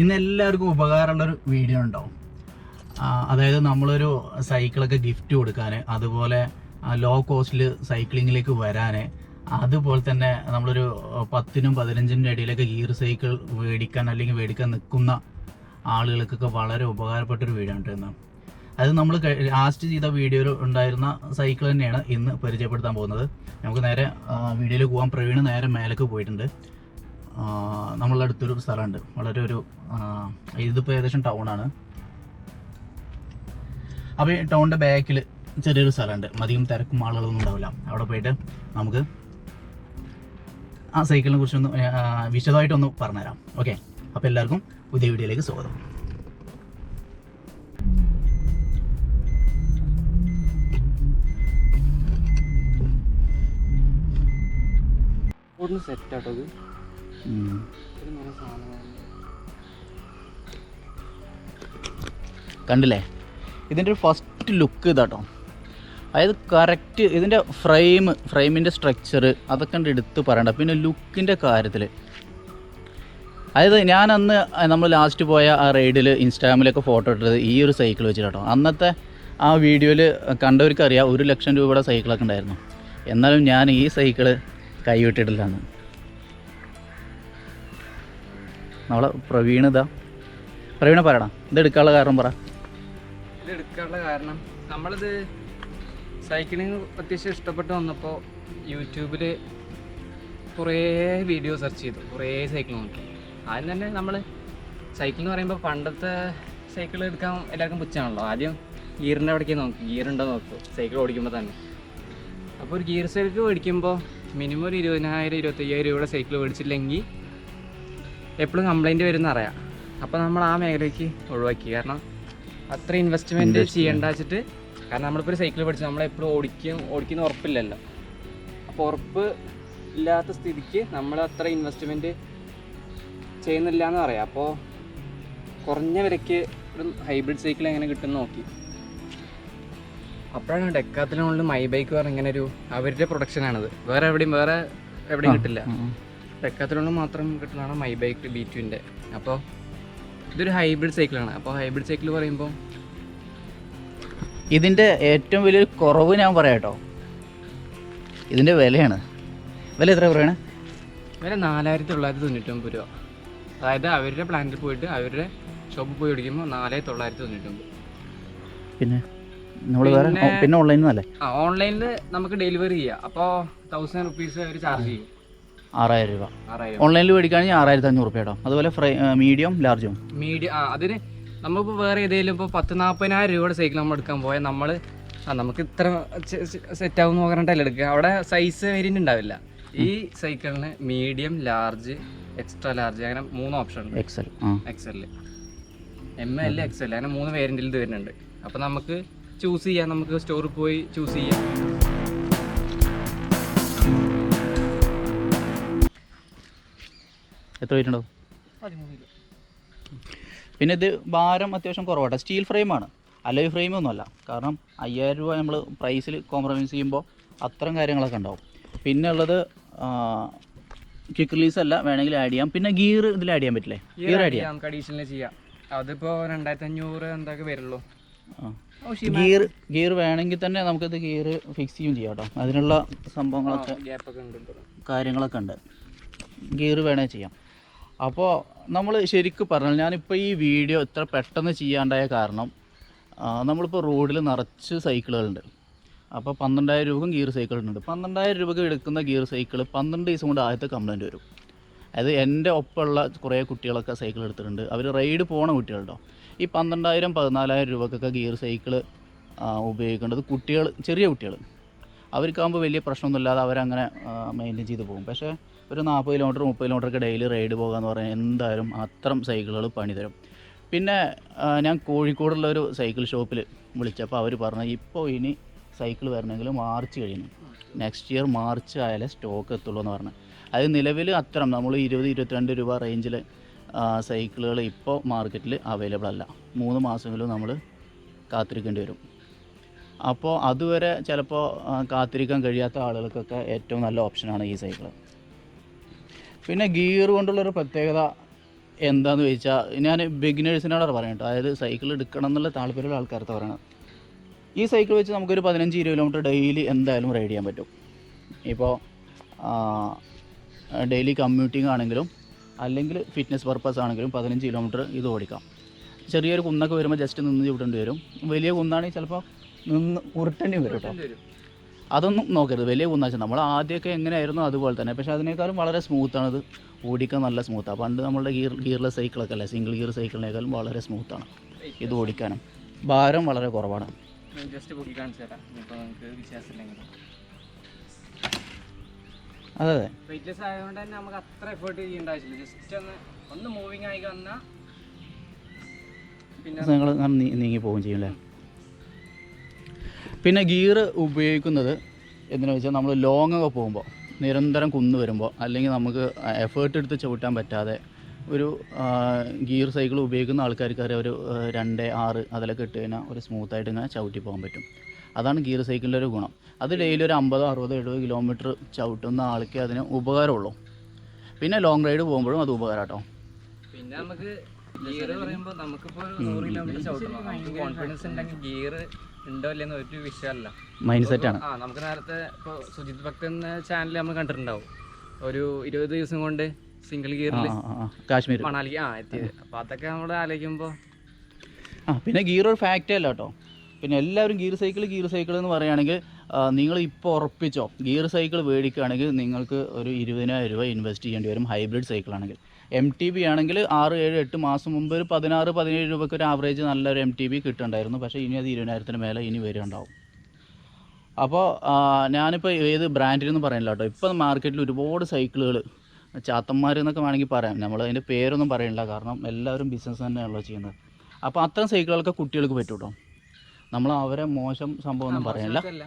ഇന്ന് എല്ലാവർക്കും ഉപകാരമുള്ള ഒരു വീഡിയോ ഉണ്ടാവും അതായത് നമ്മളൊരു സൈക്കിളൊക്കെ ഗിഫ്റ്റ് കൊടുക്കാൻ അതുപോലെ ലോ കോസ്റ്റിൽ സൈക്ലിങ്ങിലേക്ക് വരാൻ അതുപോലെ തന്നെ നമ്മളൊരു പത്തിനും പതിനഞ്ചിന്റെ ഇടയിലൊക്കെ ഗിയർ സൈക്കിൾ മേടിക്കാൻ അല്ലെങ്കിൽ മേടിക്കാൻ നിൽക്കുന്ന ആളുകൾക്കൊക്കെ വളരെ ഉപകാരപ്പെട്ടൊരു വീഡിയോ ഉണ്ടായിരുന്നു അത് നമ്മൾ ലാസ്റ്റ് ചെയ്ത വീഡിയോയിൽ ഉണ്ടായിരുന്ന സൈക്കിൾ തന്നെയാണ് ഇന്ന് പരിചയപ്പെടുത്താൻ പോകുന്നത്. നമുക്ക് നേരെ വീഡിയോയിൽ പോകാൻ പ്രവീണ് നേരെ മേലേക്ക് പോയിട്ടുണ്ട്. നമ്മളുടെ അടുത്തൊരു സ്ഥലമുണ്ട്. വളരെ ഒരു ഇതിപ്പോൾ ഏകദേശം ടൗണാണ് അപ്പോൾ ഈ ടൗണിന്റെ ബാക്കിൽ ചെറിയൊരു സ്ഥലമുണ്ട്. അധികം തിരക്കും ആളുകളൊന്നും ഉണ്ടാവില്ല. അവിടെ പോയിട്ട് നമുക്ക് ആ സൈക്കിളിനെ കുറിച്ചൊന്ന് വിശദമായിട്ടൊന്ന് പറഞ്ഞുതരാം. ഓക്കെ അപ്പോൾ എല്ലാവർക്കും പുതിയ വീഡിയോയിലേക്ക് സ്വാഗതം. സെറ്റ് ആട്ടോ കണ്ടില്ലേ? ഇതിന്റെ ഒരു ഫസ്റ്റ് ലുക്ക് ഇതാട്ടോ. അതായത് കറക്റ്റ് ഇതിന്റെ ഫ്രെയിം ഫ്രെയിമിന്റെ സ്ട്രക്ചർ അതൊക്കെ ഉണ്ട് എടുത്ത് പറയണ്ട. പിന്നെ ലുക്കിന്റെ കാര്യത്തിൽ അതായത് ഞാൻ അന്ന് നമ്മൾ ലാസ്റ്റ് പോയ ആ റൈഡിൽ ഇൻസ്റ്റാഗ്രാമിലൊക്കെ ഫോട്ടോ ഇട്ടത് ഈ ഒരു സൈക്കിൾ വെച്ചിട്ടോ അന്നത്തെ ആ വീഡിയോയിൽ കണ്ടവർക്കറിയാം ഒരു ലക്ഷം രൂപയുടെ സൈക്കിളൊക്കെ ഉണ്ടായിരുന്നു. എന്നാലും ഞാൻ ഈ സൈക്കിൾ കൈവിട്ടിട്ടില്ലാന്ന് നമ്മളെ പ്രവീൺ ഇതാ. പ്രവീണ പറയണ ഇത് എടുക്കാനുള്ള കാരണം പറ. ഇത് എടുക്കാനുള്ള കാരണം നമ്മളിത് സൈക്ലിംഗ് അത്യാവശ്യം ഇഷ്ടപ്പെട്ട് വന്നപ്പോൾ യൂട്യൂബിൽ കുറേ വീഡിയോ സെർച്ച് ചെയ്തു. കുറേ സൈക്കിൾ നോക്കി. ആദ്യം തന്നെ നമ്മൾ സൈക്കിൾ എന്ന് പറയുമ്പോൾ പണ്ടത്തെ സൈക്കിൾ എടുക്കാൻ എല്ലാവർക്കും പുച്ഛാണല്ലോ ആദ്യം ഗിയറിന്റെ അവിടേക്ക് നോക്കി. ഗിയർ ഉണ്ടോ നോക്കൂ. സൈക്കിൾ ഓടിക്കുമ്പോൾ തന്നെ. അപ്പോൾ ഒരു ഗിയർ സൈക്കിൾ മേടിക്കുമ്പോൾ മിനിമം ഒരു ഇരുപതിനായിരം ഇരുപത്തയ്യായിരം രൂപയുടെ സൈക്കിൾ മേടിച്ചില്ലെങ്കിൽ എപ്പോഴും കംപ്ലൈന്റ് വരുന്ന അറിയാം അപ്പോൾ നമ്മൾ ആ മേഖലയ്ക്ക് ഒഴിവാക്കി. കാരണം അത്ര ഇൻവെസ്റ്റ്മെന്റ് ചെയ്യേണ്ട വെച്ചിട്ട് കാരണം നമ്മളിപ്പോൾ ഒരു സൈക്കിൾ പഠിച്ചു. നമ്മളെപ്പോഴും ഓടിക്കും ഓടിക്കുന്ന ഉറപ്പില്ലല്ലോ. അപ്പോൾ ഉറപ്പ് ഇല്ലാത്ത സ്ഥിതിക്ക് നമ്മൾ അത്ര ഇൻവെസ്റ്റ്മെന്റ് ചെയ്യുന്നില്ല എന്ന് പറയാം. അപ്പോൾ കുറഞ്ഞ വിലയ്ക്ക് ഒരു ഹൈബ്രിഡ് സൈക്കിൾ എങ്ങനെ കിട്ടുമെന്ന് നോക്കി. അപ്പോഴാണ് ഡെക്കാത്തിനുള്ളിൽ മൈ ബൈക്ക് പറഞ്ഞ ഇങ്ങനെ ഒരു അവരുടെ പ്രൊഡക്ഷനാണിത് വേറെ എവിടെയും വേറെ എവിടെയും കിട്ടില്ല. ഡെക്കാത്തിലുള്ള മാത്രം കിട്ടുന്നതാണ് മൈ ബൈക്ക് ബി ടുവിന്റെ അപ്പോൾ ഇതൊരു ഹൈബ്രിഡ് സൈക്കിളാണ് അപ്പോൾ ഹൈബ്രിഡ് സൈക്കിൾ പറയുമ്പോൾ ഇതിന്റെ ഏറ്റവും വലിയൊരു കുറവ് ഞാൻ പറയാം കേട്ടോ. ഇതിന്റെ വിലയാണ്. വില എത്ര പറയണേ? വില നാലായിരത്തി തൊള്ളായിരത്തി തൊണ്ണൂറ്റൊമ്പത് രൂപ. അതായത് അവരുടെ പ്ലാന്റിൽ പോയിട്ട് അവരുടെ ഷോപ്പിൽ പോയി ഓടിക്കുമ്പോൾ നാലായിരത്തി തൊള്ളായിരത്തി തൊണ്ണൂറ്റൊമ്പത് പിന്നെ നമ്മൾ വേറെ പിന്നെ- ഓൺലൈനിൽ ആ ഓൺലൈനിൽ നമുക്ക് ഡെലിവറി ചെയ്യാം. അപ്പോൾ തൗസൻഡ് റുപ്പീസ് അവർ ചാർജ് ചെയ്യും. ആറായിരം രൂപ. ആറായിരം. ഓൺലൈനിൽ മേടിക്കുകയാണെങ്കിൽ ആറായിരത്തി അഞ്ഞൂറ് രൂപ ഇടാം അതുപോലെ ഫ്രൈ മീഡിയം ലാർജും. മീഡിയം ആ അതിന് നമ്മളിപ്പോൾ വേറെ ഏതെങ്കിലും ഇപ്പോൾ പത്ത് നാൽപ്പതിനായിരം രൂപയുടെ സൈക്കിൾ നമ്മൾ എടുക്കാൻ പോയാൽ നമ്മൾ ആ നമുക്ക് ഇത്ര സെറ്റ് ആവും നോക്കണ്ടല്ലേ എടുക്കുക. അവിടെ സൈസ് വേരിയന്റ് ഉണ്ടാവില്ല. ഈ സൈക്കിളിന് മീഡിയം ലാർജ് എക്സ്ട്രാ ലാർജ് അങ്ങനെ മൂന്ന് ഓപ്ഷൻ ഉണ്ട്. എക്സൽ ആ. എക്സെൽ എം എൽ എക്സൽ അങ്ങനെ മൂന്ന് വേരിയന്റിൽ ഇത് വരുന്നുണ്ട്. അപ്പോൾ നമുക്ക് ചൂസ് ചെയ്യാം. നമുക്ക് സ്റ്റോറിൽ പോയി ചൂസ് ചെയ്യാം. എത്ര വെയിറ്റ് ഉണ്ടാവും പിന്നെ ഇത് ഭാരം അത്യാവശ്യം കുറവാട്ടോ. സ്റ്റീൽ ഫ്രെയിമാണ് അലോയ് ഫ്രെയിമൊന്നുമല്ല കാരണം അയ്യായിരം രൂപ നമ്മൾ പ്രൈസിൽ കോംപ്രമൈസ് ചെയ്യുമ്പോൾ അത്തരം കാര്യങ്ങളൊക്കെ ഉണ്ടാവും. പിന്നെ ഉള്ളത് ക്വിക്ക് റിലീസ് അല്ല. വേണമെങ്കിൽ ആഡ് ചെയ്യാം. പിന്നെ ഗിയർ ഇതിൽ ആഡ് ചെയ്യാൻ പറ്റില്ലേ? ഗിയർ ആഡ് ചെയ്യാം. നമുക്ക് അഡീഷണൽ ചെയ്യാം. അതിപ്പോൾ രണ്ടായിരത്തി അഞ്ഞൂറ് എന്തൊക്കെ വരുള്ളൂ ഗിയർ ഗിയർ വേണമെങ്കിൽ തന്നെ നമുക്കിത് ഗിയർ ഫിക്സ് ചെയ്യും ചെയ്യാം കേട്ടോ. അതിനുള്ള സംഭവങ്ങളൊക്കെ കാര്യങ്ങളൊക്കെ ഉണ്ട്. ഗിയർ വേണേൽ ചെയ്യാം. അപ്പോൾ നമ്മൾ ശരിക്കും പറഞ്ഞാൽ ഞാനിപ്പോൾ ഈ വീഡിയോ ഇത്ര പെട്ടെന്ന് ചെയ്യാണ്ടായ കാരണം നമ്മളിപ്പോൾ റോഡിൽ നിറച്ച് സൈക്കിളുകളുണ്ട്. അപ്പോൾ പന്ത്രണ്ടായിരം രൂപക്കും ഗിയർ സൈക്കിളുണ്ട് പന്ത്രണ്ടായിരം രൂപയ്ക്ക് എടുക്കുന്ന ഗിയർ സൈക്കിൾ പന്ത്രണ്ട് ദിവസം കൊണ്ട് ആദ്യത്തെ കംപ്ലൈന്റ് വരും. അത് എന്റെ ഒപ്പമുള്ള കുറേ കുട്ടികളൊക്കെ സൈക്കിൾ എടുത്തിട്ടുണ്ട്. അവർ റൈഡ് പോണ കുട്ടികളുണ്ടോ? ഈ പന്ത്രണ്ടായിരം പതിനാലായിരം രൂപക്കൊക്കെ ഗിയർ സൈക്കിൾ ഉപയോഗിക്കേണ്ടത് കുട്ടികൾ ചെറിയ കുട്ടികൾ അവർക്കാകുമ്പോൾ വലിയ പ്രശ്നമൊന്നുമില്ലാതെ അവരങ്ങനെ മെയിന്റെയിൻ ചെയ്ത് പോകും. പക്ഷേ ഒരു നാൽപ്പത് കിലോമീറ്റർ മുപ്പത് കിലോമീറ്റർ ഒക്കെ ഡെയിലി റൈഡ് പോകുക എന്ന് പറഞ്ഞാൽ എന്തായാലും അത്തരം സൈക്കിളുകൾ പണി തരും. പിന്നെ ഞാൻ കോഴിക്കോടുള്ള ഒരു സൈക്കിൾ ഷോപ്പിൽ വിളിച്ചപ്പോൾ അവർ പറഞ്ഞു ഇപ്പോൾ ഇനി സൈക്കിൾ വരണമെങ്കിൽ മാർച്ച് കഴിയുന്നു നെക്സ്റ്റ് ഇയർ മാർച്ച് ആയാലേ സ്റ്റോക്ക് എത്തുള്ളൂ എന്ന് പറഞ്ഞു. അത് നിലവിൽ അത്തരം നമ്മൾ ഇരുപത് ഇരുപത്തിരണ്ട് രൂപ റേഞ്ചിൽ സൈക്കിളുകൾ ഇപ്പോൾ മാർക്കറ്റിൽ അവൈലബിൾ അല്ല. മൂന്ന് മാസമെങ്കിലും നമ്മൾ കാത്തിരിക്കേണ്ടി വരും. അപ്പോൾ അതുവരെ ചിലപ്പോൾ കാത്തിരിക്കാൻ കഴിയാത്ത ആളുകൾക്കൊക്കെ ഏറ്റവും നല്ല ഓപ്ഷനാണ് ഈ സൈക്കിൾ പിന്നെ ഗിയർ കൊണ്ടുള്ളൊരു പ്രത്യേകത എന്താന്ന് ചോദിച്ചാൽ ഞാൻ ബിഗിനേഴ്സിനോടാണ് പറയുന്നത് അതായത് സൈക്കിൾ എടുക്കണം എന്നുള്ള താല്പര്യമുള്ള ആൾക്കാർക്ക് പറയണം. ഈ സൈക്കിൾ വെച്ച് നമുക്കൊരു പതിനഞ്ച് ഇരുപത് കിലോമീറ്റർ ഡെയിലി എന്തായാലും റൈഡ് ചെയ്യാൻ പറ്റും. ഇപ്പോൾ ഡെയിലി കമ്മ്യൂട്ടിങ് ആണെങ്കിലും അല്ലെങ്കിൽ ഫിറ്റ്നസ് പർപ്പസ് ആണെങ്കിലും പതിനഞ്ച് കിലോമീറ്റർ ഇത് ഓടിക്കാം. ചെറിയൊരു കുന്നൊക്കെ വരുമ്പോൾ ജസ്റ്റ് നിന്ന് ചവിട്ടേണ്ടി വരും. വലിയ കുന്നാണെങ്കിൽ ചിലപ്പോൾ നിന്ന് ഉരുട്ടേണ്ടി വരും കേട്ടോ. അതൊന്നും നോക്കരുത്. വലിയ കുന്നാച്ച നമ്മൾ ആദ്യമൊക്കെ എങ്ങനെയായിരുന്നു അതുപോലെ തന്നെ. പക്ഷേ അതിനേക്കാളും വളരെ സ്മൂത്താണ് ഇത് ഓടിക്കാൻ നല്ല സ്മൂത്താണ് പണ്ട് നമ്മളുടെ ഗിയർ ഗിയർലെസ് സൈക്കിളൊക്കെ അല്ലേ? സിംഗിൾ ഗിയർ സൈക്കിളിനേക്കാളും വളരെ സ്മൂത്താണ് ഇത് ഓടിക്കാനും. ഭാരം വളരെ കുറവാണ്. ജസ്റ്റ് പൊക്കി കാണിച്ചു തരാം. ഇപ്പോൾ നമുക്ക് വിശ്വാസമില്ലെങ്കിൽ അതെ അതെ. വെയിറ്റ്ലെസ് ആയതുകൊണ്ട് തന്നെ നമുക്ക് അത്ര എഫേർട്ട് ചെയ്യേണ്ട ആവശ്യമില്ല. ജസ്റ്റ് ഒന്ന് ഒന്ന് മൂവിങ് ആയി വന്നാൽ പിന്നെ നിങ്ങൾ നീങ്ങി പോവുകയും ചെയ്യും അല്ലേ? പിന്നെ ഗിയർ ഉപയോഗിക്കുന്നത് എന്തിനാ വെച്ചാൽ നമ്മൾ ലോങ് ഒക്കെ പോകുമ്പോൾ നിരന്തരം കുന്നു വരുമ്പോൾ അല്ലെങ്കിൽ നമുക്ക് എഫേർട്ട് എടുത്ത് ചവിട്ടാൻ പറ്റാതെ ഒരു ഗിയർ സൈക്കിൾ ഉപയോഗിക്കുന്ന ആൾക്കാർക്ക് ഒരു രണ്ട് ആറ് അതിലൊക്കെ ഇട്ട് കഴിഞ്ഞാൽ ഒരു സ്മൂത്തായിട്ട് ഇങ്ങനെ ചവിട്ടി പോകാൻ പറ്റും. അതാണ് ഗിയർ സൈക്കിളിന്റെ ഒരു ഗുണം. അത് ഡെയിലി ഒരു അമ്പതോ അറുപതോ എഴുപത് കിലോമീറ്റർ ചവിട്ടുന്ന ആൾക്ക് അതിന് ഉപകാരമുള്ളൂ. പിന്നെ ലോങ് റൈഡ് പോകുമ്പോഴും അത് ഉപകാരം കേട്ടോ പിന്നെ നമുക്ക് ഗിയർ പറയുമ്പോൾ നമുക്കിപ്പോൾ നൂറ് കിലോമീറ്റർ കോൺഫിഡൻസ് ഉണ്ടെങ്കിൽ ഗിയർ ഉണ്ടോ ഇല്ലെന്ന് ഒരു വിഷയമല്ല. മൈൻഡ് സെറ്റാണ് ആ നമുക്ക് നേരത്തെ ഇപ്പോൾ സുജിത് ഭക്ത് എന്ന ചാനൽ നമ്മൾ കണ്ടിട്ടുണ്ടാവും. ഒരു ഇരുപത് ദിവസം കൊണ്ട് സിംഗിൾ ഗിയറിൽ കാശ്മീർ. മണാലിക്ക് ആ എത്തിയത്. അപ്പോൾ അതൊക്കെ നമ്മൾ ആലോചിക്കുമ്പോൾ ആ പിന്നെ ഗിയർ ഒരു ഫാക്റ്റ് അല്ല കേട്ടോ. പിന്നെ എല്ലാവരും ഗിയർ സൈക്കിൾ ഗിയർ സൈക്കിൾ എന്ന് പറയുകയാണെങ്കിൽ നിങ്ങൾ ഇപ്പോൾ ഉറപ്പിച്ചോ ഗിയർ സൈക്കിൾ മേടിക്കുകയാണെങ്കിൽ നിങ്ങൾക്ക് ഒരു ഇരുപതിനായിരം രൂപ ഇൻവെസ്റ്റ് ചെയ്യേണ്ടി വരും ഹൈബ്രിഡ് സൈക്കിൾ ആണെങ്കിൽ. എം ടി ബി ആണെങ്കിൽ ആറ് ഏഴ് എട്ട് മാസം മുമ്പ് ഒരു പതിനാറ് പതിനേഴ് രൂപയ്ക്ക് ഒരു ആവറേജ് നല്ലൊരു എം ടി ബി കിട്ടുന്നുണ്ടായിരുന്നു. പക്ഷേ ഇനി അത് ഇരുപതിനായിരത്തിന് മേലെ ഇനി വരുന്നുണ്ടാവും. അപ്പോൾ ഞാനിപ്പോൾ ഏത് ബ്രാൻഡിലെന്ന് പറയുന്നില്ല കേട്ടോ. ഇപ്പോൾ മാർക്കറ്റിൽ ഒരുപാട് സൈക്കിളുകൾ ചാത്തന്മാർ എന്നൊക്കെ വേണമെങ്കിൽ പറയാം. നമ്മൾ അതിന്റെ പേരൊന്നും പറയണില്ല കാരണം എല്ലാവരും ബിസിനസ് തന്നെയാണല്ലോ ചെയ്യുന്നത്. അപ്പോൾ അത്തരം സൈക്കിളുകളൊക്കെ കുട്ടികൾക്ക് പറ്റും കേട്ടോ നമ്മൾ അവരെ മോശം സംഭവം ഒന്നും പറയാനില്ല അല്ല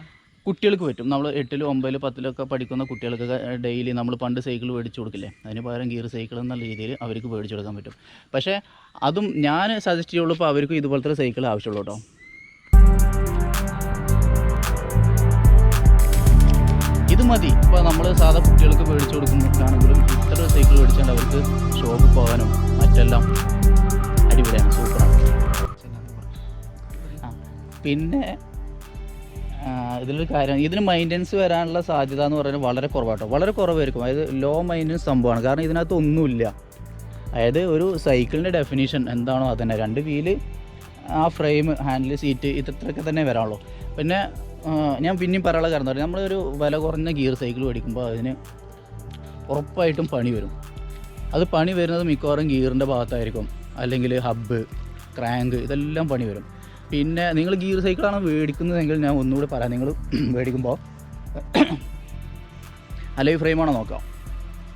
കുട്ടികൾക്ക് പറ്റും. നമ്മൾ എട്ടിലും ഒമ്പതിലും പത്തിലൊക്കെ പഠിക്കുന്ന കുട്ടികൾക്കൊക്കെ ഡെയിലി നമ്മൾ പണ്ട് സൈക്കിൾ മേടിച്ചു കൊടുക്കില്ലേ? അതിന് പകരം ഗിയർ സൈക്കിൾ എന്നുള്ള രീതിയിൽ അവർക്ക് മേടിച്ചു കൊടുക്കാൻ പറ്റും. പക്ഷേ അതും ഞാൻ സജസ്റ്റ് ചെയ്യുള്ളൂ ഇപ്പോൾ അവർക്കും ഇതുപോലത്തെ സൈക്കിൾ ആവശ്യമുള്ളൂ കേട്ടോ. ഇത് മതി. ഇപ്പോൾ നമ്മൾ സാധാ കുട്ടികൾക്ക് മേടിച്ചു കൊടുക്കുന്നതാണെങ്കിലും ഇത്ര സൈക്കിൾ മേടിച്ചാൽ അവർക്ക് ഷോപ്പ് പോകാനും മറ്റെല്ലാം അടിപൊളിയാണ്. സൂപ്പറാണ്. പിന്നെ ഇതിലൊരു കാര്യം ഇതിന് മെയിന്റനൻസ് വരാനുള്ള സാധ്യത എന്ന് പറയുന്നത് വളരെ കുറവാട്ടോ. വളരെ കുറവായിരിക്കും. അതായത് ലോ മെയിന്റനൻസ് സംഭവമാണ്. കാരണം ഇതിനകത്ത് ഒന്നുമില്ല. അതായത് ഒരു സൈക്കിളിന്റെ ഡെഫിനേഷൻ എന്താണോ അതന്നെ. രണ്ട് വീൽ ആ ഫ്രെയിം ഹാൻഡിൽ സീറ്റ് ഇത്രയൊക്കെ തന്നെ വരാനുള്ളൂ പിന്നെ ഞാൻ പിന്നെയും പറയാനുള്ള കാരണം പറയാം നമ്മളൊരു വില കുറഞ്ഞ ഗിയർ സൈക്കിൾ മേടിക്കുമ്പോൾ അതിന് ഉറപ്പായിട്ടും പണി വരും. അത് പണി വരുന്നത് മിക്കവാറും ഗിയറിന്റെ ഭാഗത്തായിരിക്കും. അല്ലെങ്കിൽ ഹബ്ബ് ക്രാങ്ക് ഇതെല്ലാം പണി വരും. പിന്നെ നിങ്ങൾ ഗിയർ സൈക്കിളാണ് മേടിക്കുന്നതെങ്കിൽ ഞാൻ ഒന്നുകൂടി പറയാം. നിങ്ങൾ മേടിക്കുമ്പോൾ അലൈവ് ഫ്രെയിമാണോ നോക്കാം.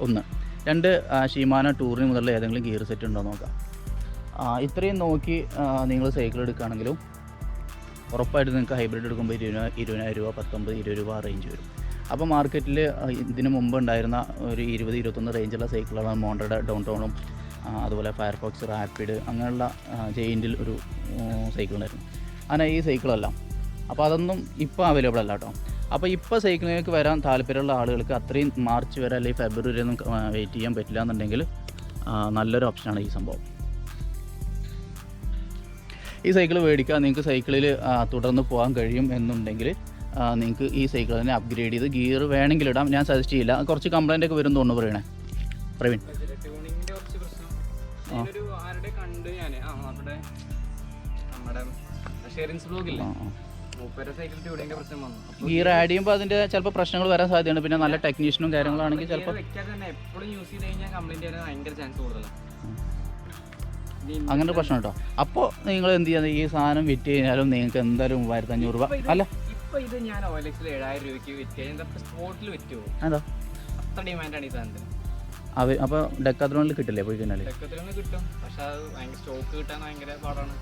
ഒന്ന്. രണ്ട് ഷിമാന ടൂറിന് മുതലുള്ള ഏതെങ്കിലും ഗിയർ സെറ്റ് ഉണ്ടോ നോക്കാം. ഇത്രയും നോക്കി നിങ്ങൾ സൈക്കിൾ എടുക്കുകയാണെങ്കിലും ഉറപ്പായിട്ട് നിങ്ങൾക്ക് ഹൈബ്രിഡ് എടുക്കുമ്പോൾ ഇരുപത് ഇരുപതിനായിരം രൂപ പത്തൊമ്പത് ഇരുപത് രൂപ റേഞ്ച് വരും. അപ്പോൾ മാർക്കറ്റിൽ ഇതിന് മുമ്പ് ഉണ്ടായിരുന്ന ഒരു ഇരുപത് ഇരുപത്തൊന്ന് റേഞ്ചുള്ള സൈക്കിളാണ് മോണ്ടയുടെ ഡൗൺ ടൗണും അതുപോലെ ഫയർഫോക്സ് റാപ്പിഡ് അങ്ങനെയുള്ള ജെയിന്റിൽ ഒരു സൈക്കിൾ ഉണ്ടായിരുന്നു. അങ്ങനെ ഈ സൈക്കിളല്ല അപ്പോൾ അതൊന്നും ഇപ്പോൾ അവൈലബിൾ അല്ല കേട്ടോ അപ്പോൾ ഇപ്പോൾ സൈക്കിളിലേക്ക് വരാൻ താല്പര്യമുള്ള ആളുകൾക്ക് അത്രയും മാർച്ച് വരെ അല്ലെങ്കിൽ ഫെബ്രുവരി ഒന്നും വെയിറ്റ് ചെയ്യാൻ പറ്റില്ല എന്നുണ്ടെങ്കിൽ നല്ലൊരു ഓപ്ഷനാണ് ഈ സംഭവം. ഈ സൈക്കിൾ മേടിക്കാൻ നിങ്ങൾക്ക് സൈക്കിളിൽ തുടർന്ന് പോകാൻ കഴിയും എന്നുണ്ടെങ്കിൽ നിങ്ങൾക്ക് ഈ സൈക്കിൾ തന്നെ അപ്ഗ്രേഡ് ചെയ്ത് ഗിയർ വേണമെങ്കിൽ ഇടാം. ഞാൻ സജസ്റ്റ് ചെയ്യില്ല. കുറച്ച് കംപ്ലൈന്റ് ഒക്കെ വരും തോന്നുന്നു പറയണേ. പ്രവീൺ. ആരുടെ കണ്ട് ഞാൻ ആ നമ്മുടെ ഷെയറിൻസ് ബ്ലോഗില്ലേ? ആഡ് ചെയ്യുമ്പോൾ അതിന്റെ ചിലപ്പോൾ പ്രശ്നങ്ങൾ വരാൻ സാധ്യതയുണ്ട്. പിന്നെ നല്ല ടെക്നീഷ്യനും കാര്യങ്ങളാണെങ്കിൽ ചിലപ്പോൾ അങ്ങനെ ഒരു പ്രശ്നം കേട്ടോ അപ്പോൾ നിങ്ങൾ എന്ത് ചെയ്യാൻ ഈ സാധനം വിറ്റ് കഴിഞ്ഞാലും നിങ്ങൾക്ക് എന്തായാലും മൂവായിരത്തി അഞ്ഞൂറ് രൂപ അല്ല? ഇപ്പൊ ഇത് ഞാൻ ഓയിലക്സിൽ ഏഴായിരം രൂപയ്ക്ക് വിറ്റ് കഴിഞ്ഞാൽ സ്പോട്ടിൽ വിറ്റുമോ പോകും. അത്ര ഡിമാൻഡാണ് ഈ സാധനത്തിന്. അവ അപ്പോൾ ഡെക്കാത്രോണിൽ കിട്ടില്ലേ പോയി കഴിഞ്ഞാൽ കിട്ടും. പക്ഷെ അത് ഭയങ്കര സ്റ്റോക്ക് കിട്ടാൻ ഭയങ്കര പാടാണ്.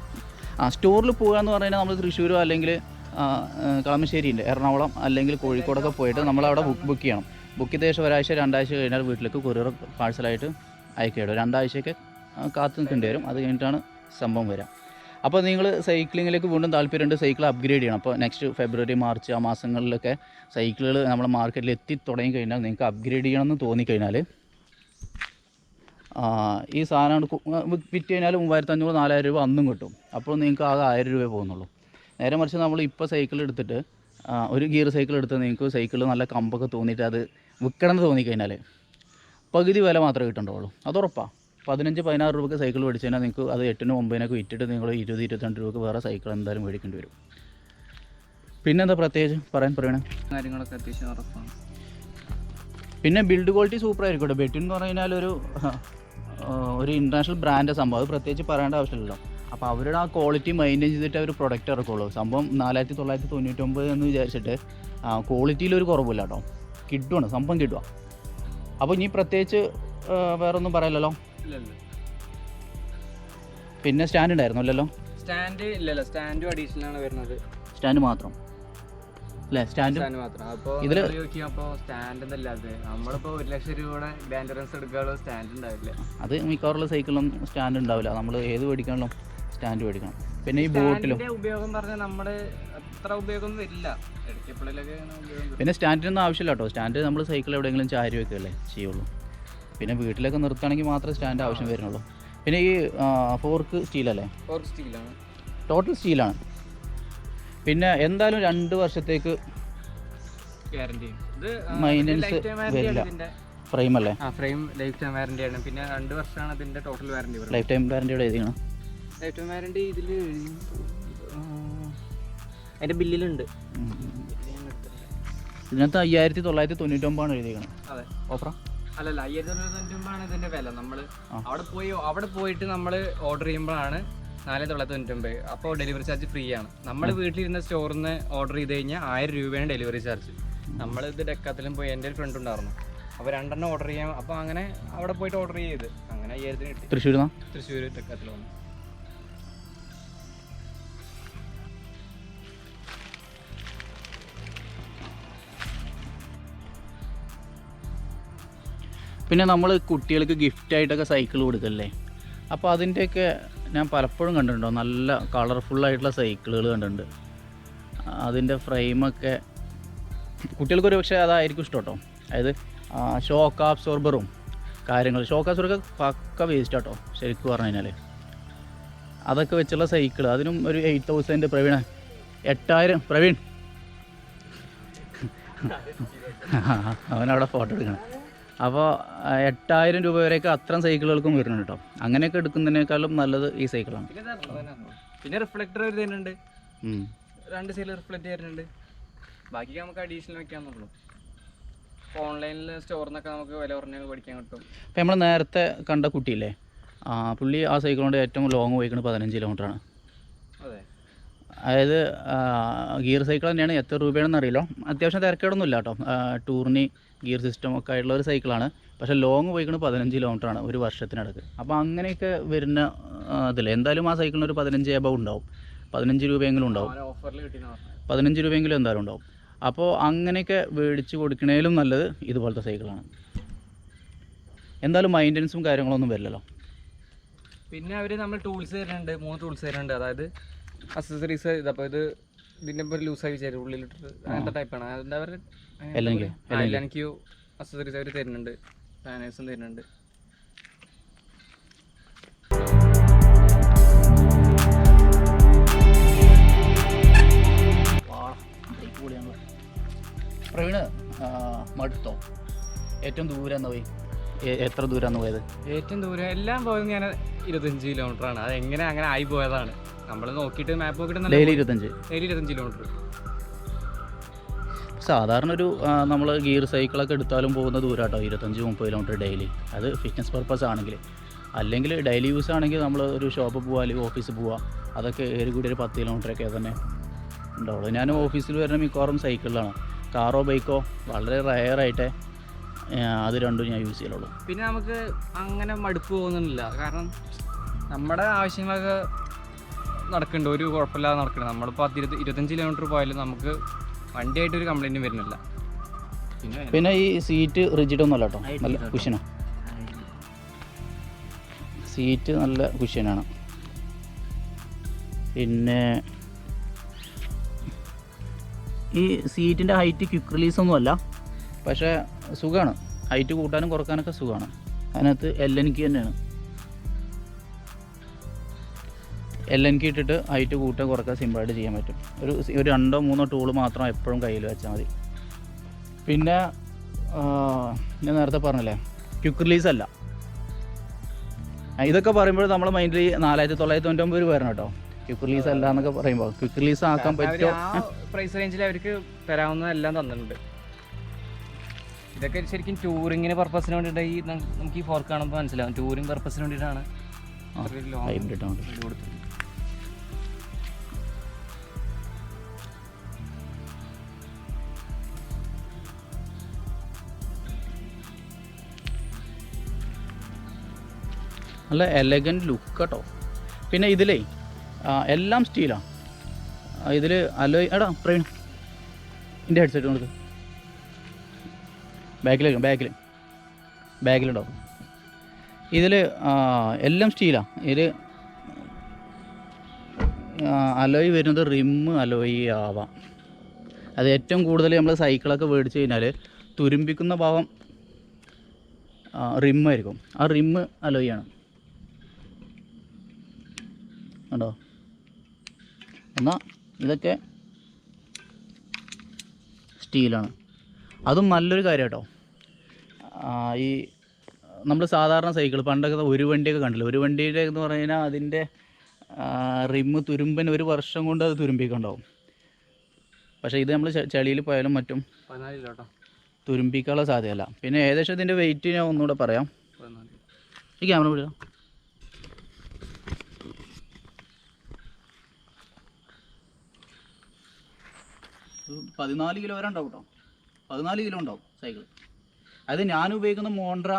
ആ സ്റ്റോറിൽ പോകുക എന്ന് പറഞ്ഞാൽ നമ്മൾ തൃശ്ശൂരോ അല്ലെങ്കിൽ ആ, ആ, കളമശ്ശേരി ഉണ്ട് എറണാകുളം അല്ലെങ്കിൽ കോഴിക്കോടൊക്കെ പോയിട്ട് നമ്മളവിടെ ബുക്ക് ബുക്ക് ചെയ്യണം. ബുക്ക് ചെയ്ത ശേഷം ഒരാഴ്ച രണ്ടാഴ്ച കഴിഞ്ഞാൽ വീട്ടിലേക്ക് കൊറിയർ പാഴ്സലായിട്ട് അയക്കുകയുള്ളൂ രണ്ടാഴ്ചയൊക്കെ കാത്തു നിൽക്കേണ്ടി വരും. അത് കഴിഞ്ഞിട്ടാണ് സംഭവം വരാം. അപ്പോൾ നിങ്ങൾ സൈക്ലിങ്ങിലേക്ക് വീണ്ടും താല്പര്യമുണ്ട് സൈക്കിൾ അപ്ഗ്രേഡ് ചെയ്യണം. അപ്പോൾ നെക്സ്റ്റ് ഫെബ്രുവരി മാർച്ച് ആ മാസങ്ങളിലൊക്കെ സൈക്കിളുകൾ നമ്മുടെ മാർക്കറ്റിൽ എത്തി തുടങ്ങി കഴിഞ്ഞാൽ നിങ്ങൾക്ക് അപ്ഗ്രേഡ് ചെയ്യണമെന്ന് തോന്നിക്കഴിഞ്ഞാൽ ഈ സാധനം വിറ്റ് കഴിഞ്ഞാൽ മൂവായിരത്തി അഞ്ഞൂറ് നാലായിരം രൂപ അന്നും കിട്ടും. അപ്പോൾ നിങ്ങൾക്ക് ആകെ ആയിരം രൂപ പോകുന്നുള്ളൂ. നേരെ മറിച്ച് നമ്മൾ ഇപ്പോൾ സൈക്കിൾ എടുത്തിട്ട് ഒരു ഗിയർ സൈക്കിൾ എടുത്ത് നിങ്ങൾക്ക് സൈക്കിൾ നല്ല കമ്പൊക്കെ തോന്നിയിട്ട് അത് വിൽക്കണം എന്ന് തോന്നിക്കഴിഞ്ഞാൽ പകുതി വില മാത്രമേ കിട്ടുന്നുള്ളൂ അത് ഉറപ്പാണ് പതിനഞ്ച് പതിനാറ് രൂപയ്ക്ക് സൈക്കിൾ മേടിച്ച് കഴിഞ്ഞാൽ നിങ്ങൾക്ക് അത് എട്ടിനും ഒമ്പതിനൊക്കെ വിറ്റിട്ട് നിങ്ങൾ ഇരുപത് ഇരുപത്തിരണ്ട് രൂപയ്ക്ക് വേറെ സൈക്കിൾ എന്തായാലും മേടിക്കേണ്ടി വരും. പിന്നെന്താ പ്രത്യേകിച്ച് പറയാൻ പറയണേ? കാര്യങ്ങളൊക്കെ അത്യാവശ്യം ഉറപ്പാണ്. പിന്നെ ബിൽഡ് ക്വാളിറ്റി സൂപ്പർ ആയിരിക്കും കേട്ടോ ബെറ്റിൻ എന്ന് പറഞ്ഞു കഴിഞ്ഞാൽ ഒരു ഒരു ഇന്റർനാഷണൽ ബ്രാൻഡ് സംഭവം. അത് പ്രത്യേകിച്ച് പറയേണ്ട ആവശ്യമില്ലല്ലോ. അപ്പോൾ അവരുടെ ആ ക്വാളിറ്റി മെയിന്റെയിൻ ചെയ്തിട്ട് അവർ പ്രൊഡക്റ്റ് ഇറക്കുള്ളൂ. സംഭവം നാലായിരത്തി തൊള്ളായിരത്തി തൊണ്ണൂറ്റൊമ്പത് എന്ന് വിചാരിച്ചിട്ട് ക്വാളിറ്റിയിൽ ഒരു കുറവില്ല കേട്ടോ കിട്ടുവാണ്. സംഭവം കിട്ടുക അപ്പോൾ ഇനി പ്രത്യേകിച്ച് വേറൊന്നും പറയലല്ലോ ഇല്ലല്ലോ. പിന്നെ സ്റ്റാൻഡ് ഉണ്ടായിരുന്നു അല്ലല്ലോ സ്റ്റാൻഡ് ഇല്ലല്ലോ. സ്റ്റാൻഡും അഡീഷണൽ ആണ് വരുന്നത്. സ്റ്റാൻഡ് മാത്രം. അല്ലേ സ്റ്റാൻഡ്? ഇതില്- അത് മിക്കവാറുള്ള സൈക്കിളിലും സ്റ്റാൻഡ് ഉണ്ടാവില്ല. നമ്മൾ ഏത് മേടിക്കാനും സ്റ്റാൻഡ് മേടിക്കണം. പിന്നെ ഈ ബോട്ടിലും. ഉപയോഗം പറഞ്ഞാൽ നമ്മുടെ അത്ര ഉപയോഗം വരില്ല. പിന്നെ സ്റ്റാൻഡിനൊന്നും ആവശ്യമില്ല കേട്ടോ. സ്റ്റാൻഡ് നമ്മൾ സൈക്കിൾ എവിടെയെങ്കിലും ചാരി വെക്കുകയല്ലേ ചെയ്യുള്ളൂ. പിന്നെ വീട്ടിലൊക്കെ നിർത്തുകയാണെങ്കിൽ മാത്രമേ സ്റ്റാൻഡ് ആവശ്യം വരുന്നുള്ളൂ. പിന്നെ ഈ ഫോർക്ക് സ്റ്റീലല്ലേ? ഫോർക്ക് സ്റ്റീലാണ്. ടോട്ടൽ സ്റ്റീലാണ്. പിന്നെ എന്തായാലും രണ്ട് വർഷത്തേക്ക് വാറണ്ടി വരില്ല. ഫ്രെയിം അല്ലേ? ആ ഫ്രെയിം ലൈഫ് ടൈം വാറണ്ടി ആണ്. പിന്നെ രണ്ട് വർഷമാണ് അതിന്റെ ടോട്ടൽ വാറണ്ടി ലൈഫ് ടൈം വാറണ്ടിയുടെ എഴുതിയാണ്? ലൈഫ് ടൈം വാറണ്ടി ഇതിൽ അതിന്റെ ബില്ലിലുണ്ട്. ഇതിനകത്ത് അയ്യായിരത്തി തൊള്ളായിരത്തി തൊണ്ണൂറ്റൊമ്പതാണ് എഴുതിയിരിക്കണം അതെ. ഓഫറ അല്ലല്ല അയ്യായിരത്തി തൊണ്ണൂറ്റൊമ്പതാണ് ഇതിന്റെ വില. നമ്മൾ അവിടെ പോയി അവിടെ പോയിട്ട് നമ്മൾ ഓർഡർ ചെയ്യുമ്പോഴാണ് നാല് തൊള്ളായിരത്തി തൊണ്ണൂറ്റൊമ്പത് അപ്പോൾ ഡെലിവറി ചാർജ് ഫ്രീ ആണ്. നമ്മൾ വീട്ടിലിരുന്ന സ്റ്റോറിൽ നിന്ന് ഓർഡർ ചെയ്ത് കഴിഞ്ഞാൽ ആയിരം രൂപയാണ് ഡെലിവറി ചാർജ് നമ്മൾ ഇത് ഡെക്കാത്തിലും പോയി എന്റെ ഒരു ഫ്രണ്ട് ഉണ്ടായിരുന്നു. അപ്പോൾ രണ്ടെണ്ണം ഓർഡർ ചെയ്യാം അപ്പോൾ അങ്ങനെ അവിടെ പോയിട്ട് ഓർഡർ ചെയ്ത്. അങ്ങനെ അയ്യായിരത്തിന് കിട്ടി. തൃശ്ശൂർ തൃശ്ശൂർ ഡെക്കാത്തിൽ വന്നു. പിന്നെ നമ്മൾ കുട്ടികൾക്ക് ഗിഫ്റ്റായിട്ടൊക്കെ സൈക്കിൾ കൊടുക്കല്ലേ അപ്പോൾ അതിന്റെയൊക്കെ ഞാൻ പലപ്പോഴും കണ്ടിട്ടുണ്ടോ? നല്ല കളർഫുള്ളായിട്ടുള്ള സൈക്കിളുകൾ കണ്ടിട്ടുണ്ട്. അതിന്റെ ഫ്രെയിമൊക്കെ കുട്ടികൾക്കൊരു പക്ഷേ അതായിരിക്കും ഇഷ്ടം കേട്ടോ അതായത് ഷോക്ക് അബ്സോർബറും കാര്യങ്ങൾ ഷോക്ക് അബ്സോർബർ പക്ക വേസ്റ്റ് കേട്ടോ ശരിക്കും പറഞ്ഞു കഴിഞ്ഞാൽ അതൊക്കെ വെച്ചുള്ള സൈക്കിൾ അതിനും ഒരു എയ്റ്റ് തൗസൻഡ് പ്രവീണ എട്ടായിരം പ്രവീൺ. അവനവിടെ ഫോട്ടോ എടുക്കണം. അപ്പോൾ എട്ടായിരം രൂപ വരെയൊക്കെ അത്തരം സൈക്കിളുകൾക്കും വരുന്നുണ്ട് കേട്ടോ അങ്ങനെയൊക്കെ എടുക്കുന്നതിനേക്കാളും നല്ലത് ഈ സൈക്കിളാണ്. പിന്നെ റിഫ്ലക്ടർ വരുന്നുണ്ട് രണ്ട് സൈഡിൽ റിഫ്ലക്ട് വരുന്നുണ്ട്. ബാക്കി നമുക്ക് അഡീഷണൽ വെക്കാന്നുള്ളൂ ഓൺലൈനിൽ സ്റ്റോറിൽ നമുക്ക് വില കുറഞ്ഞൊക്കെ പഠിക്കാൻ കിട്ടും. അപ്പോൾ നമ്മൾ നേരത്തെ കണ്ട കുട്ടിയില്ലേ? ആ പുള്ളി ആ സൈക്കിൾ കൊണ്ട് ഏറ്റവും ലോങ് പോയിക്കുന്നത് പതിനഞ്ച് കിലോമീറ്ററാണ് അതെ. അതായത് ഗിയർ സൈക്കിൾ തന്നെയാണ് എത്ര രൂപയാണെന്ന് അറിയില്ല. അത്യാവശ്യം തിരക്കേടൊന്നുമില്ല കേട്ടോ ടൂറിന് ഗിയർ സിസ്റ്റം ഒക്കെ ആയിട്ടുള്ള ഒരു സൈക്കിളാണ് പക്ഷേ ലോങ് പോയിക്കുന്നത് പതിനഞ്ച് കിലോമീറ്ററാണ് ഒരു വർഷത്തിനടക്ക്. അപ്പോൾ അങ്ങനെയൊക്കെ വരുന്ന ഇതിൽ എന്തായാലും ആ സൈക്കിളിന് ഒരു പതിനഞ്ച് എബവ് ഉണ്ടാവും. പതിനഞ്ച് രൂപയെങ്കിലും ഉണ്ടാവും. പതിനഞ്ച് രൂപയെങ്കിലും എന്തായാലും ഉണ്ടാവും. അപ്പോൾ അങ്ങനെയൊക്കെ മേടിച്ച് കൊടുക്കണേലും നല്ലത് ഇതുപോലത്തെ സൈക്കിളാണ് എന്തായാലും മൈന്റനൻസും കാര്യങ്ങളൊന്നും വരില്ലല്ലോ. പിന്നെ അവർ നമ്മൾ ടൂൾസ് തരുന്നുണ്ട് മൂന്ന് ടൂൾസ് തരുന്നുണ്ട്. അതായത് അക്സസറീസ് ഇതപ്പോൾ ഇത് ലൂസായി ചേരും ഉള്ളിലിട്ടിട്ട്. അങ്ങനത്തെ ടൈപ്പാണ് എന്താ എല്ലാം പറയുക എനിക്ക് അക്സസറീസ് അവർ തരുന്നുണ്ട്. പാനേഴ്സും തരുന്നുണ്ട്. പ്രവീണ് മടുത്തോ? ഏറ്റവും ദൂരം എന്ന് പോയി എത്ര ദൂരമാണ് പോയത്? ഏറ്റവും ദൂരം എല്ലാം പോയത് ഞാൻ ഇരുപത്തഞ്ച് കിലോമീറ്റർ ആണ്. അത് എങ്ങനെ അങ്ങനെ ആയി പോയതാണ്. നമ്മൾ നോക്കിയിട്ട് മാപ്പ് നോക്കിയിട്ട് ഡെയിലി ഇരുപത്തഞ്ച്. ഡെയിലി ഇരുപത്തഞ്ച് കിലോമീറ്റർ സാധാരണ ഒരു നമ്മൾ ഗിയർ സൈക്കിളൊക്കെ എടുത്താലും പോകുന്ന ദൂരാട്ടോ. ഇരുപത്തഞ്ച് മുപ്പത് കിലോമീറ്റർ ഡെയിലി അത് ഫിറ്റ്നസ് പർപ്പസ് ആണെങ്കിൽ. അല്ലെങ്കിൽ ഡെയിലി യൂസ് ആണെങ്കിൽ നമ്മൾ ഒരു ഷോപ്പ് പോവുക അല്ലെങ്കിൽ ഓഫീസിൽ പോവുക അതൊക്കെ ഏറി കൂടി ഒരു പത്ത് കിലോമീറ്ററൊക്കെ തന്നെ ഉണ്ടാവുള്ളൂ. ഞാൻ ഓഫീസിൽ വരുന്ന മിക്കവാറും സൈക്കിളിലാണ് കാറോ ബൈക്കോ വളരെ റയറായിട്ടേ അത് രണ്ടും ഞാൻ യൂസ് ചെയ്യലുള്ളൂ. പിന്നെ നമുക്ക് അങ്ങനെ മടുപ്പ് തോന്നുന്നില്ല. കാരണം നമ്മുടെ ആവശ്യങ്ങളൊക്കെ നടക്കുന്നുണ്ട് ഒരു കുഴപ്പമില്ലാതെ നടക്കുന്നുണ്ട് നമ്മളിപ്പോൾ പത്ത് ഇരുപത്തി ഇരുപത്തഞ്ച് കിലോമീറ്റർ പോയാലും നമുക്ക് വണ്ടിയായിട്ട് ഒരു കംപ്ലൈന്റും വരുന്നില്ല. പിന്നെ? പിന്നെ ഈ സീറ്റ് റിജിഡ് ഒന്നുമല്ല കേട്ടോ നല്ല കുഷ്യനാണ് സീറ്റ് നല്ല കുഷ്യനാണ് പിന്നെ ഈ സീറ്റിന്റെ ഹൈറ്റ് ക്വിക്ക് റിലീസ് ഒന്നും അല്ല. പക്ഷേ സുഖമാണ് ഹൈറ്റ് കൂട്ടാനും കുറക്കാനൊക്കെ സുഖമാണ് അതിനകത്ത് എൽ എൻ കി തന്നെയാണ്. എൽ എൻ കി ഇട്ടിട്ട് ഹൈറ്റ് കൂട്ടുക കുറക്കുക സിമ്പിളായിട്ട് ചെയ്യാൻ പറ്റും. ഒരു ഒരു രണ്ടോ മൂന്നോ ടൂൾ മാത്രം എപ്പോഴും കയ്യിൽ വെച്ചാൽ മതി. പിന്നെ ഞാൻ നേരത്തെ പറഞ്ഞില്ലേ ക്വിക്ക് റിലീസ് അല്ല. ഇതൊക്കെ പറയുമ്പോൾ നമ്മൾ മൈൻഡിൽ നാലായിരത്തി തൊള്ളായിരത്തി തൊണ്ണൂറ്റൊമ്പത് രൂപ വരണം കേട്ടോ. ക്വിക്ക് റിലീസ് അല്ല എന്നൊക്കെ പറയുമ്പോൾ. ക്വിക്ക് റിലീസ് ആക്കാൻ പറ്റുമോ? പ്രൈസ് റേഞ്ചിൽ അവർക്ക് തരാവുന്നതെല്ലാം തന്നിട്ടുണ്ട്. ഇതൊക്കെ ശരിക്കും ടൂറിങ്ങിന് പർപ്പസിന് വേണ്ടിയിട്ടാണ് ഈ നമുക്ക് ഈ ഫോർക്ക് കാണുമ്പോൾ മനസ്സിലാവും. ടൂറിങ് പർപ്പസിന് വേണ്ടിയിട്ടാണ് ഹൈബ്രിഡ് ആണ് ഇത് നല്ല എലഗന്റ് ലുക്ക് കേട്ടോ. പിന്നെ ഇതിലേ എല്ലാം സ്റ്റീലാണ് ഇതിൽ അലോയ് എടാ പ്രവീൺ. എന്റെ ഹെഡ്സെറ്റ് കൊടുക്ക്. ബാക്കിൽ ബാക്കിൽ ബാക്കിലുണ്ടാവും ഇതിൽ എല്ലാം സ്റ്റീലാണ് ഇതിൽ അലോയ് വരുന്നത് റിമ്മ് അലോയ് ആവാം. അത് ഏറ്റവും കൂടുതൽ നമ്മൾ സൈക്കിളൊക്കെ മേടിച്ച് കഴിഞ്ഞാൽ തുരുമ്പിക്കുന്ന ഭാഗം റിമ്മായിരിക്കും ആ റിമ്മ് അലോയാണ് കണ്ടോ? എന്നാൽ ഇതൊക്കെ സ്റ്റീലാണ്. അതും നല്ലൊരു കാര്യം കേട്ടോ ഈ നമ്മൾ സാധാരണ സൈക്കിൾ പണ്ടൊക്കെ ഒരു വണ്ടിയൊക്കെ കണ്ടില്ല? ഒരു വണ്ടിയുടെ എന്ന് പറഞ്ഞു കഴിഞ്ഞാൽ അതിന്റെ റിമ്മ് തുരുമ്പൻ ഒരു വർഷം കൊണ്ട് അത് തുരുമ്പിക്കുണ്ടാവും പക്ഷേ ഇത് നമ്മൾ ചെളിയിൽ പോയാലും മറ്റും തുരുമ്പിക്കാനുള്ള സാധ്യതയല്ല. പിന്നെ ഏകദേശം ഇതിന്റെ വെയിറ്റ് ഞാൻ ഒന്നുകൂടെ പറയാം. ഈ ക്യാമറ വിടുക പതിനാല് കിലോ വരെ ഉണ്ടാവും കേട്ടോ. പതിനാല് കിലോ ഉണ്ടാവും സൈക്കിൾ അത് ഞാൻ ഉപയോഗിക്കുന്ന മോണ്ട്ര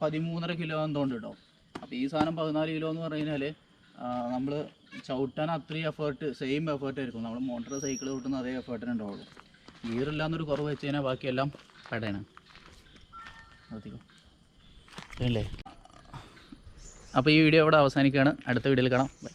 പതിമൂന്നര കിലോ എന്തുകൊണ്ട് കേട്ടോ. അപ്പോൾ ഈ സാധനം പതിനാല് കിലോ എന്ന് പറഞ്ഞു കഴിഞ്ഞാൽ നമ്മൾ ചവിട്ടാൻ അത്രയും എഫേർട്ട് സെയിം എഫേർട്ട് ആയിരിക്കും. നമ്മൾ മോട്ടോർ സൈക്കിൾ കിട്ടുന്ന അതേ എഫേർട്ടിന് ഉണ്ടാവുള്ളൂ. ഗിയറില്ലാന്നൊരു കുറവ് വെച്ച് കഴിഞ്ഞാൽ ബാക്കിയെല്ലാം പെടയാണ്. അപ്പോൾ ഈ വീഡിയോ ഇവിടെ അവസാനിക്കുകയാണ്. അടുത്ത വീഡിയോയിൽ കാണാം. ബൈ